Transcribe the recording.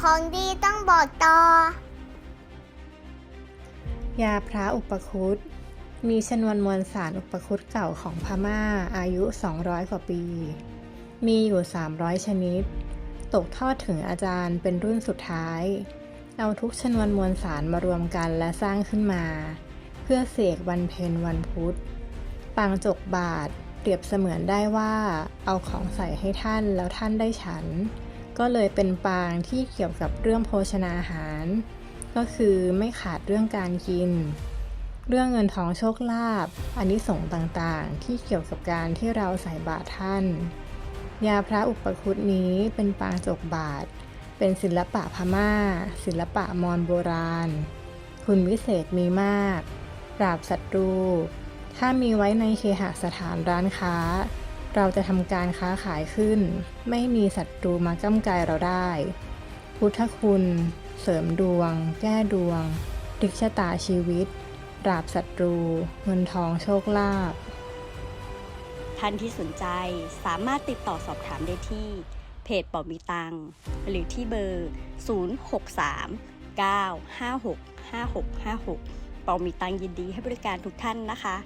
ของดีต้องบอกต่อยาพระอุปคุตมีชนวนมวลสารอุปคุตเก่าของพม่าอายุ 200 กว่าปี มีอยู่ 300 ชนิด ตกทอดถึงอาจารย์เป็นรุ่นสุดท้าย เอาทุกชนวนมวลสารมารวมกันและสร้างขึ้นมา เพื่อเสกวันเพ็ญวันพุธ ปางจกบาทเปรียบเสมือนได้ว่า เอาของใส่ให้ท่านแล้วท่านได้ฉัน ก็เลยเป็นปางที่เกี่ยวกับเรื่องโภชนาอาหาร ก็คือไม่ขาดเรื่องการกิน เรื่องเงินทองโชคลาภอันนี้ส่งต่างๆ ที่เกี่ยวกับการที่เราใส่บาตรท่าน ยาพระอุปคุตนี้เป็นปางจกบาท เป็นศิลปะพม่า ศิลปะมอญโบราณ คุณวิเศษมีมาก ปราบศัตรู ถ้ามีไว้ในเคหสถานร้านค้า เราจะทำการค้าขายขึ้น ไม่มีศัตรูมาก้ำกายเราได้ พุทธคุณ เสริมดวง แก้ดวงพลิกชะตาชีวิต ปราบศัตรู เงินทองโชคลาภท่านที่สนใจสามารถติดต่อสอบถามได้ที่เพจปอมีตัง หรือที่เบอร์ 063 956 5656ปอมีตังยินดีให้บริการทุกท่านนะคะ